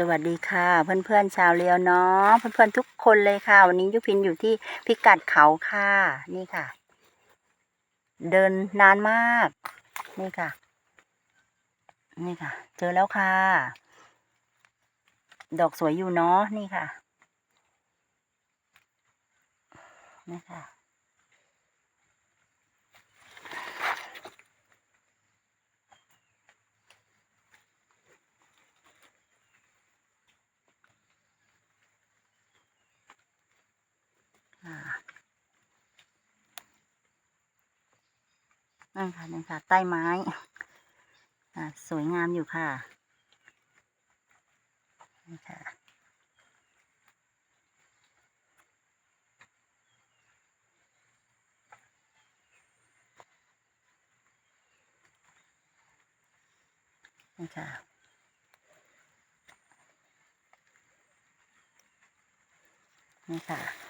สวัสดีค่ะเพื่อนๆชาวเลียวเนาะเพื่อนๆทุกคนเลยค่ะ วันนี้ยุพินอยู่ที่พิกัดเขาค่ะนี่ค่ะ เดินนานมาก นี่ค่ะ นี่ค่ะ เจอแล้วค่ะ ดอกสวยอยู่เนาะนี่ค่ะนี่ค่ะ นั่นค่ะนั่นค่ะ ใต้ไม้ อ่า สวยงามอยู่ค่ะนี่ค่ะนี่ค่ะนี่ค่ะ